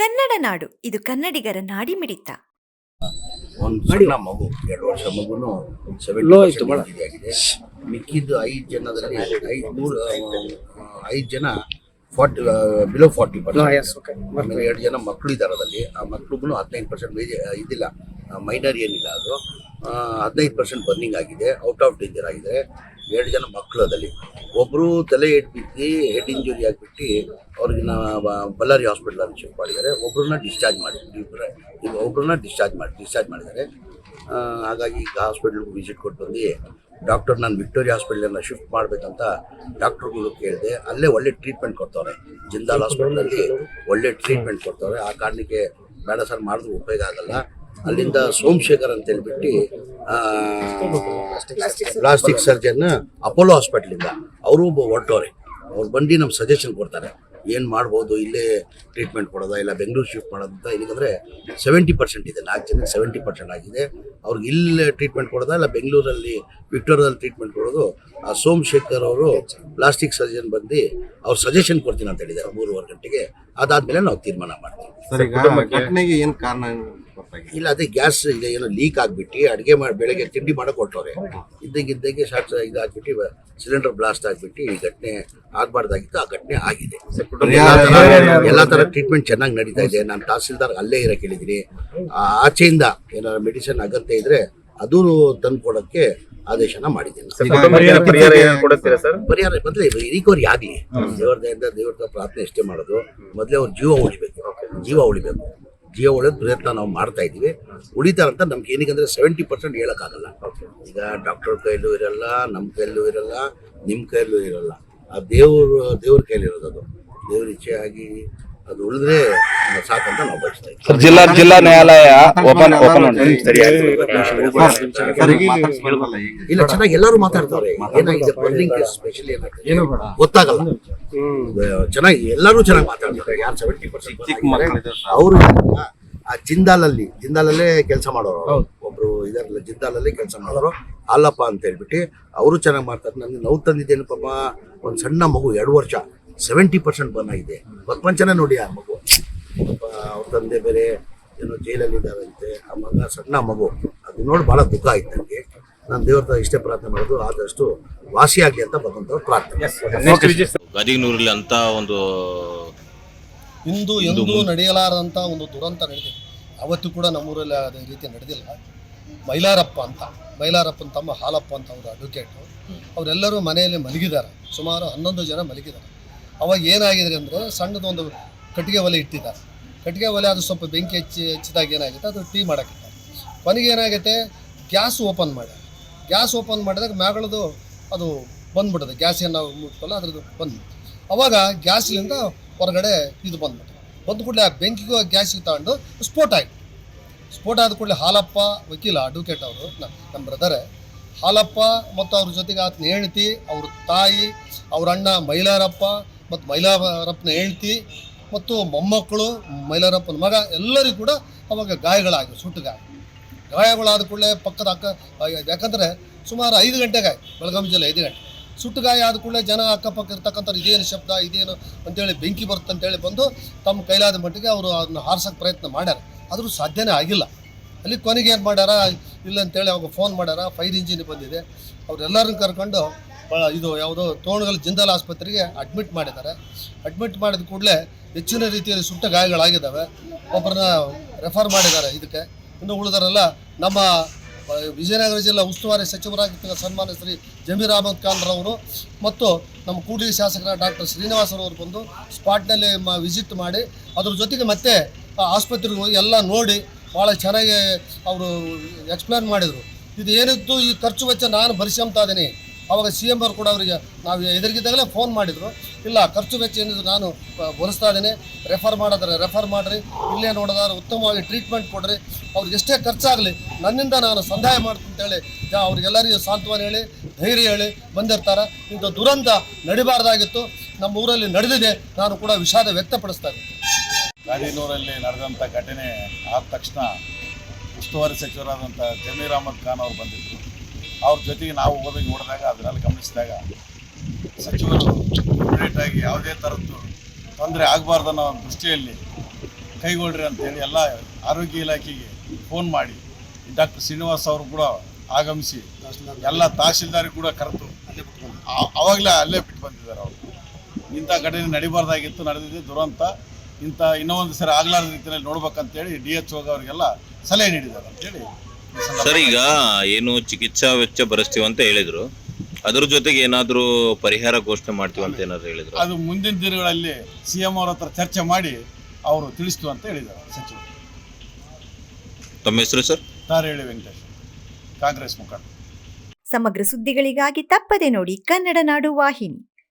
ಕನ್ನಡ ನಾಡು. ಇದು ಕನ್ನಡಿಗರ ನಾಡಿಮಿಡಿತ ಒಂದು ಸಣ್ಣ ಮಗು ಎರಡು ವರ್ಷ ಮಗುನು ಭಾಳ. ಸೆವೆಂಟಿ ಆಗಿದೆ. ಮಿಕ್ಕಿದ್ದು ಐದು ಜನದಲ್ಲಿ ಐದು ಮೂರು ಐದು ಜನ ಫಾರ್ಟಿ ಬಿಲೋ ಫಾರ್ಟಿ ಪರ್ಸೆಂಟ್ ಆಮೇಲೆ ಎರಡು ಜನ ಮಕ್ಕಳು ಇದ್ದಾರೆ ಅದರಲ್ಲಿ. ಆ ಮಕ್ಳಿಗೂ ಹದಿನೈದು ಪರ್ಸೆಂಟ್ ಇದಿಲ್ಲ. ಮೈನರ್ ಏನಿಲ್ಲ ಅದು. ಹದಿನೈದು ಪರ್ಸೆಂಟ್ ಬರ್ನಿಂಗ್ ಆಗಿದೆ ಔಟ್ ಆಫ್ ಡೇಂಜರ್ ಆಗಿದೆ. ಎರಡು ಜನ ಮಕ್ಕಳು ಅದಲ್ಲಿ ಒಬ್ಬರು ತಲೆ ಏಟ್ ಬಿಟ್ಟು ಹೆಡ್ ಇಂಜುರಿ ಆಗಿಬಿಟ್ಟು ಅವ್ರಿಗೆ ನಾವು ಬಳ್ಳಾರಿ ಹಾಸ್ಪಿಟ್ಲಲ್ಲಿ ಶಿಫ್ಟ್ ಮಾಡಿದ್ದಾರೆ. ಒಬ್ಬರನ್ನ ಡಿಸ್ಚಾರ್ಜ್ ಮಾಡಿ ಈಗ ಒಬ್ಬರನ್ನ ಡಿಸ್ಚಾರ್ಜ್ ಮಾಡಿ ಡಿಸ್ಚಾರ್ಜ್ ಮಾಡಿದ್ದಾರೆ. ಹಾಗಾಗಿ ಈಗ ಹಾಸ್ಪಿಟ್ಲಿಗೆ ವಿಸಿಟ್ ಕೊಟ್ಟು ಬಂದು ಡಾಕ್ಟರ್ ನಾನು ವಿಕ್ಟೋರಿಯಾ ಹಾಸ್ಪಿಟ್ಲನ್ನು ಶಿಫ್ಟ್ ಮಾಡಬೇಕಂತ ಡಾಕ್ಟರ್ಗಳು ಕೇಳಿದೆ, ಅಲ್ಲೇ ಒಳ್ಳೆ ಟ್ರೀಟ್ಮೆಂಟ್ ಕೊಡ್ತವ್ರೆ. ಜಿಂದಾಲ್ ಹಾಸ್ಪಿಟ್ಲಲ್ಲಿ ಒಳ್ಳೆ ಟ್ರೀಟ್ಮೆಂಟ್ ಕೊಡ್ತವ್ರೆ. ಆ ಕಾರಣಕ್ಕೆ ಬೇಡ ಸರ್ ಮಾಡಿದ್ರೆ ಉಪಯೋಗ ಆಗಲ್ಲ. ಅಲ್ಲಿಂದ ಸೋಮಶೇಖರ್ ಅಂತ ಹೇಳ್ಬಿಟ್ಟು ಪ್ಲಾಸ್ಟಿಕ್ ಸರ್ಜನ್ ಅಪೋಲೋ ಹಾಸ್ಪಿಟ್ಲಿಂದ ಅವರು ಒಬ್ಬ ಹೊರಟವ್ರೆ. ಅವ್ರು ಬಂದು ನಮ್ಗೆ ಸಜೆಷನ್ ಕೊಡ್ತಾರೆ. ಏನು ಮಾಡ್ಬೋದು ಇಲ್ಲೇ ಟ್ರೀಟ್ಮೆಂಟ್ ಕೊಡೋದಾ ಇಲ್ಲ ಬೆಂಗಳೂರು ಶಿಫ್ಟ್ ಮಾಡೋದಂತ ಅಂತ ಏನಂದರೆ ಸೆವೆಂಟಿ ಪರ್ಸೆಂಟ್ ಇದೆ. ನಾಲ್ಕು ಜನಕ್ಕೆ ಸೆವೆಂಟಿ ಪರ್ಸೆಂಟ್ ಆಗಿದೆ. ಅವ್ರಿಗೆ ಇಲ್ಲೇ ಟ್ರೀಟ್ಮೆಂಟ್ ಕೊಡೋದಾ ಇಲ್ಲ ಬೆಂಗಳೂರಲ್ಲಿ ವಿಕ್ಟೋರಿಯಾದಲ್ಲಿ ಟ್ರೀಟ್ಮೆಂಟ್ ಕೊಡೋದು ಆ ಸೋಮಶೇಖರ್ ಅವರು ಪ್ಲಾಸ್ಟಿಕ್ ಸರ್ಜನ್ ಬಂದು ಅವ್ರು ಸಜೆಷನ್ ಕೊಡ್ತೀನಿ ಅಂತ ಹೇಳಿದ್ದಾರೆ ಮೂರುವರೆ ಗಂಟೆಗೆ. ಅದಾದಮೇಲೆ ನಾವು ತೀರ್ಮಾನ ಮಾಡ್ತೀವಿ. ಸರ್ ಈಗ ಘಟನೆಗೆ ಏನು ಕಾರಣ? ಇಲ್ಲ ಅದೇ ಗ್ಯಾಸ್ ಈಗ ಏನೋ ಲೀಕ್ ಆಗಿಬಿಟ್ಟು ಅಡುಗೆ ಮಾಡಿ ಬೆಳಗ್ಗೆ ತಿಂಡಿ ಮಾಡಿಕೊಟ್ಟವ್ರೆ. ಕೊಟ್ಟವ್ರೆ ಇದ್ದಂಗೆ ಇದ್ದಂಗೆ ಶಾರ್ಟ್ ಇದಾಗ್ಬಿಟ್ಟು ಸಿಲಿಂಡರ್ ಬ್ಲಾಸ್ಟ್ ಆಗಿಬಿಟ್ಟು ಈ ಘಟನೆ ಆಗಬಾರ್ದಾಗಿತ್ತು ಆ ಘಟನೆ ಆಗಿದೆ. ಎಲ್ಲ ಥರ ಟ್ರೀಟ್ಮೆಂಟ್ ಚೆನ್ನಾಗಿ ನಡೀತಾ ಇದೆ. ನಾನು ತಹಸೀಲ್ದಾರ್ ಅಲ್ಲೇ ಇರೋ ಹೇಳಿದ್ದೀನಿ. ಆ ಆಚೆಯಿಂದ ಏನಾದ್ರು ಮೆಡಿಸಿನ್ ಅಗತ್ಯ ಇದ್ರೆ ಅದು ತಂದು ಕೊಡೋಕ್ಕೆ ಆದೇಶನ ಮಾಡಿದ್ದೀನಿ. ಪರಿಹಾರ ಮೊದಲೇ ರಿಕವರಿ ಆಗಲಿ. ದೇವ್ರ ದಯಿಂದ ದೇವ್ರ ಪ್ರಾರ್ಥನೆ ಎಷ್ಟೇ ಮಾಡೋದು. ಮೊದಲೇ ಅವ್ರ ಜೀವ ಉಳಿಬೇಕು. ಜೀವ ಉಳಿಬೇಕು. ಜೀವ ಪ್ರಯತ್ನ ನಾವು ಮಾಡ್ತಾ ಇದ್ದೀವಿ. ಉಳಿತಾರಂತ ನಮ್ಗೆ ಏನಕ್ಕಂದ್ರೆ ಸೆವೆಂಟಿ ಪರ್ಸೆಂಟ್ ಹೇಳೋಕ್ಕಾಗಲ್ಲ. ಈಗ ಡಾಕ್ಟರ್ ಕೈಲೂ ಇರಲ್ಲ ನಮ್ಮ ಕೈಲೂ ಇರಲ್ಲ ನಿಮ್ಮ ಕೈಲೂ ಇರಲ್ಲ. ಆ ದೇವರು, ದೇವ್ರ ಕೈಲಿರೋದು ಅದು. ದೇವ್ರ ಇಚ್ಛೆ ಆಗಿ ಅದು ಉಳಿದ್ರೆ ಸಾಕಂತ ನಾವು ಬಯಸ್ತಾ ಇದ್ದೀವಿ. ಸರ್ ಜಿಲ್ಲಾ ಜಿಲ್ಲಾ ನ್ಯಾಯಾಲಯ ಓಪನ್ ಓಪನ್. ಇಲ್ಲ ಚೆನ್ನಾಗಿ ಎಲ್ಲರೂ ಮಾತಾಡ್ತಾರೆ. ಏನಾಗಿದೆ? ಬರ್ನಿಂಗ್ ಸ್ಪೆಷಲಿ ಏನಾಗಿದೆ? ಗೊತ್ತಾಗಲ್ಲ. ಚೆನ್ನಾಗಿ ಎಲ್ಲರೂ ಚೆನ್ನಾಗಿ ಮಾತಾಡ್ತಾರೆ. ಯಾರು ಸೆವೆಂಟಿ ಚಿಕ್ಕ ಪರ್ಸೆಂಟ್ ಅವರು ಆ ಜಿಂದಾಲಲ್ಲಿ ಜಿಂದಾಲಲ್ಲೇ ಕೆಲಸ ಮಾಡೋರು ಅವ್ರು. ಒಬ್ರು ಇದರಲ್ಲ ಜಿಂದಾಲಲ್ಲೇ ಕೆಲಸ ಮಾಡೋರು. ಅಲ್ಲಪ್ಪ ಅಂತ ಹೇಳ್ಬಿಟ್ಟು ಅವರು ಚೆನ್ನಾಗಿ ಮಾಡ್ತಾರೆ. ನನಗೆ ನೋವು ತಂದಿದ್ದೇನು ಪಾಪ ಒಂದು ಸಣ್ಣ ಮಗು ಎರಡು ವರ್ಷ. ಸೆವೆಂಟಿ ಪರ್ಸೆಂಟ್ ಬರ್ನ್ ಆಗಿದೆ. ಪ್ರಪಂಚನೇ ನೋಡಿ ಆ ಮಗು. ಅವ್ರ ತಂದೆ ಬೇರೆ ಏನೋ ಜೈಲಲ್ಲಿ ಇದ್ದಾರಂತೆ ಆ ಮಗ ಸಣ್ಣ ಮಗು. ಅದು ನೋಡಿ ಭಾಳ ದುಃಖ ಆಯ್ತು ನನಗೆ ನಾನು ದೇವ್ರ ಇಷ್ಟೇ ಪ್ರಾರ್ಥನೆ ಮಾಡೋದು ಆದಷ್ಟು ವಾಸಿಯಾಗಲಿ ಅಂತ ಬಂದಂತ ಪ್ರಾರ್ಥನೆ. ಗದಿಗನೂರಲ್ಲಿ ಅಂತ ಒಂದು ಇಂದು ಎಂದೂ ನಡೆಯಲಾರದಂತ ಒಂದು ದುರಂತ ನಡೆದಿದೆ. ಅವತ್ತು ಕೂಡ ನಮ್ಮೂರಲ್ಲಿ ಅದೇ ರೀತಿ ನಡೆದಿಲ್ಲ. ಮೈಲಾರಪ್ಪ ಅಂತ ಮೈಲಾರಪ್ಪನ ತಮ್ಮ ಹಾಲಪ್ಪ ಅಂತ ಅವರು ಅಡ್ವೊಕೇಟು ಅವರೆಲ್ಲರೂ ಮನೆಯಲ್ಲಿ ಮಲಗಿದ್ದಾರೆ. ಸುಮಾರು ಹನ್ನೊಂದು ಜನ ಮಲಗಿದ್ದಾರೆ. ಅವಾಗ ಏನಾಗಿದೆ ಅಂದರೆ ಸಣ್ಣದೊಂದು ಕಟ್ಟಿಗೆ ಒಲೆ ಇಟ್ಟಿದ್ದ. ಕಟ್ಟಿಗೆ ಒಲೆ ಅದು ಸ್ವಲ್ಪ ಬೆಂಕಿ ಹೆಚ್ಚಿ ಹೆಚ್ಚಿದಾಗ ಏನಾಗುತ್ತೆ, ಅದು ಟೀ ಮಾಡೋಕ್ಕಿಲ್ಲ ಕೊನೆಗೆ ಏನಾಗುತ್ತೆ, ಗ್ಯಾಸ್ ಓಪನ್ ಮಾಡಿ ಗ್ಯಾಸ್ ಓಪನ್ ಮಾಡಿದಾಗ ಮ್ಯಾಗಳದು ಅದು ಬಂದ್ಬಿಡುತ್ತೆ ಗ್ಯಾಸ್ ಏನು ನಾವು ಮುಟ್ತಲ್ಲ ಅದ್ರದ್ದು ಬಂದು ಅವಾಗ ಗ್ಯಾಸ್ಲಿಂದ ಹೊರಗಡೆ ಇದು ಬಂದ್ಬಿಟ್ಟು. ಬಂದ ಕೂಡಲೇ ಆ ಬೆಂಕಿಗೂ ಗ್ಯಾಸಿಗೆ ತಗೊಂಡು ಸ್ಫೋಟ ಆಯಿತು. ಸ್ಫೋಟ ಆದ ಕೂಡಲೇ ಹಾಲಪ್ಪ ವಕೀಲ ಅಡ್ವೊಕೇಟ್ ಅವರು ನಮ್ಮ ಬ್ರದರೇ ಹಾಲಪ್ಪ ಮತ್ತು ಅವ್ರ ಜೊತೆಗೆ ಆತನ ಹೆಂಡತಿ, ಅವ್ರ ತಾಯಿ, ಅವ್ರ ಅಣ್ಣ ಮೈಲಾರಪ್ಪ ಮತ್ತು ಮೈಲಾರಪ್ಪನ ಹೆಂಡತಿ ಮತ್ತು ಮೊಮ್ಮಕ್ಕಳು, ಮೈಲಾರಪ್ಪನ ಮಗ, ಎಲ್ಲರಿಗೂ ಕೂಡ ಅವಾಗ ಗಾಯಗಳಾಗಿ ಸುಟ್ಟು ಗಾಯ ಗಾಯಗಳಾದ ಕೂಡಲೇ ಪಕ್ಕದ ಅಕ್ಕ ಯಾಕಂದರೆ ಸುಮಾರು ಐದು ಗಂಟೆ ಗಾಯ ಬೆಳಗಾವಿ ಜಿಲ್ಲೆ ಐದು ಗಂಟೆ. ಸುಟ್ಟು ಗಾಯ ಆದ ಕೂಡಲೇ ಜನ ಅಕ್ಕಪಕ್ಕ ಇರ್ತಕ್ಕಂಥವ್ರು ಇದೇನು ಶಬ್ದ, ಇದೇನು ಅಂತೇಳಿ ಬೆಂಕಿ ಬರುತ್ತೆ ಅಂತೇಳಿ ಬಂದು ತಮ್ಮ ಕೈಲಾದ ಮಟ್ಟಿಗೆ ಅವರು ಅದನ್ನು ಹಾರ್ಸೋಕ್ಕೆ ಪ್ರಯತ್ನ ಮಾಡ್ಯಾರ. ಆದರೂ ಸಾಧ್ಯನೇ ಆಗಿಲ್ಲ. ಅಲ್ಲಿ ಕೊನೆಗೆ ಏನು ಮಾಡ್ಯಾರ? ಇಲ್ಲ ಅಂತೇಳಿ ಅವಾಗ ಫೋನ್ ಮಾಡ್ಯಾರ. ಫೈರ್ ಇಂಜಿನ್ ಬಂದಿದೆ. ಅವರೆಲ್ಲರನ್ನು ಕರ್ಕೊಂಡು ಇದು ಯಾವುದೋ ತೋಣಗಲ್ ಜಿಂದಾಲ್ ಆಸ್ಪತ್ರೆಗೆ ಅಡ್ಮಿಟ್ ಮಾಡಿದ್ದಾರೆ. ಅಡ್ಮಿಟ್ ಮಾಡಿದ ಕೂಡಲೇ ಹೆಚ್ಚಿನ ರೀತಿಯಲ್ಲಿ ಸುಟ್ಟ ಗಾಯಗಳಾಗಿದ್ದಾವೆ. ಒಬ್ಬರನ್ನ ರೆಫರ್ ಮಾಡಿದ್ದಾರೆ ಇದಕ್ಕೆ. ಇನ್ನು ಉಳಿದರೆಲ್ಲ ನಮ್ಮ ವಿಜಯನಗರ ಜಿಲ್ಲಾ ಉಸ್ತುವಾರಿ ಸಚಿವರಾಗಿರ್ತಕ್ಕ ಸನ್ಮಾನ ಶ್ರೀ ಜಮೀರ್ ಅಹಮದ್ ಖಾನ್ ರವರು ಮತ್ತು ನಮ್ಮ ಕೂಡಲಿ ಶಾಸಕರ ಡಾಕ್ಟರ್ ಶ್ರೀನಿವಾಸರವರು ಬಂದು ಸ್ಪಾಟ್ನಲ್ಲಿ ಮ ವಿಸಿಟ್ ಮಾಡಿ, ಅದ್ರ ಜೊತೆಗೆ ಮತ್ತೆ ಆಸ್ಪತ್ರೆಗೆ ಹೋಗಿ ಎಲ್ಲ ನೋಡಿ ಭಾಳ ಚೆನ್ನಾಗಿ ಅವರು ಎಕ್ಸ್ಪ್ಲೇನ್ ಮಾಡಿದರು. ಇದು ಏನಿತ್ತು, ಈ ಖರ್ಚು ವೆಚ್ಚ ನಾನು ಭರಿಸ್ಕೊಂತಾ ಇದ್ದೀನಿ ಅವಾಗ ಸಿ ಎಂ ಅವರು ಕೂಡ ಅವರಿಗೆ ನಾವು ಎದುರಿಗಿದ್ದಾಗಲೇ ಫೋನ್ ಮಾಡಿದರು. ಇಲ್ಲ, ಖರ್ಚು ವೆಚ್ಚ ಏನಿದ್ರು ನಾನು ಭರಿಸ್ತಾ ಇದ್ದೀನಿ ರೆಫರ್ ಮಾಡಿದ್ರೆ ರೆಫರ್ ಮಾಡಿರಿ. ಇಲ್ಲೇ ನೋಡಿದ್ರೆ ಉತ್ತಮವಾಗಿ ಟ್ರೀಟ್ಮೆಂಟ್ ಕೊಡ್ರಿ. ಅವ್ರಿಗೆ ಎಷ್ಟೇ ಖರ್ಚಾಗಲಿ, ನನ್ನಿಂದ ನಾನು ಸಂದಾಯ ಮಾಡ್ತೀನಿ ಅವ್ರಿಗೆಲ್ಲರಿಗೂ ಸಾಂತ್ವನ ಹೇಳಿ, ಧೈರ್ಯ ಹೇಳಿ ಬಂದಿರ್ತಾರೆ. ಇಂಥ ದುರಂತ ನಡಿಬಾರ್ದಾಗಿತ್ತು. ನಮ್ಮ ಊರಲ್ಲಿ ನಡೆದಿದೆ. ನಾನು ಕೂಡ ವಿಷಾದ ವ್ಯಕ್ತಪಡಿಸ್ತಾ ಇದ್ದೀನಿ. ಗಾದಿನೂರಲ್ಲಿ ನಡೆದಂಥ ಘಟನೆ ಆದ ತಕ್ಷಣ ಉಸ್ತುವಾರಿ ಸಚಿವರಾದಂಥ ಜಮೀರ್ ಅಹಮದ್ ಖಾನ್ ಅವರು ಬಂದಿದ್ದರು ಅವ್ರ ಜೊತೆಗೆ ನಾವು ಹೋಗಿ ನೋಡಿದಾಗ ಅದರಲ್ಲಿ ಗಮನಿಸಿದಾಗ ಸಚಿವರು ಇಮಿಡಿಯೇಟಾಗಿ ಯಾವುದೇ ಥರದ್ದು ತೊಂದರೆ ಆಗಬಾರ್ದು ಅನ್ನೋ ಒಂದು ದೃಷ್ಟಿಯಲ್ಲಿ ಕೈಗೊಳ್ಳ್ರಿ ಅಂತೇಳಿ ಎಲ್ಲ ಆರೋಗ್ಯ ಇಲಾಖೆಗೆ ಫೋನ್ ಮಾಡಿ ಡಾಕ್ಟರ್ ಶ್ರೀನಿವಾಸ್ ಅವರು ಕೂಡ ಆಗಮಿಸಿ ಎಲ್ಲ ತಹಶೀಲ್ದಾರಿ ಕೂಡ ಕರೆದು ಬಿಟ್ಟು ಅವಾಗಲೇ ಅಲ್ಲೇ ಬಿಟ್ಟು ಬಂದಿದ್ದಾರೆ ಅವರು. ಇಂಥ ಘಟನೆ ನಡಿಬಾರ್ದಾಗಿತ್ತು ನಡೆದಿದೆ ದುರಂತ. ಇಂಥ ಇನ್ನೊಂದು ಸರಿ ಆಗ್ಲಾರ್ದ ರೀತಿಯಲ್ಲಿ ನೋಡ್ಬೇಕಂತೇಳಿ ಡಿ ಎಚ್ ಅವರಿಗೆಲ್ಲ ಸಲಹೆ ನೀಡಿದ್ದಾರೆ ಅಂತೇಳಿ ಸರ್ ಈಗ ಏನು ಚಿಕಿತ್ಸಾ ವೆಚ್ಚ ಭರಿಸ್ತೀವಿ ಅಂತ ಹೇಳಿದ್ರು. ಅದ್ರ ಜೊತೆಗೆ ಏನಾದರೂ ಪರಿಹಾರ ಘೋಷಣೆ ಮಾಡ್ತೀವಿ ಅಂತ ಏನಾದ್ರು ಹೇಳಿದ್ರು? ಅದು ಮುಂದಿನ ದಿನಗಳಲ್ಲಿ ಸಿ ಎಂ ಅವ್ರ ಹತ್ರ ಚರ್ಚೆ ಮಾಡಿ ಅವರು ತಿಳಿಸ್ತು ಅಂತ ಹೇಳಿದ್ದಾರೆ ಸಚಿವರು. ತಮ್ಮ ಹೆಸರು ಸರ್? ತಾರೇಳಿ ವೆಂಕಟೇಶ್ ಕಾಂಗ್ರೆಸ್ ಮುಖಂಡ. ಸಮಗ್ರ ಸುದ್ದಿಗಳಿಗಾಗಿ ತಪ್ಪದೆ ನೋಡಿ ಕನ್ನಡ ನಾಡು ವಾಹಿನಿ.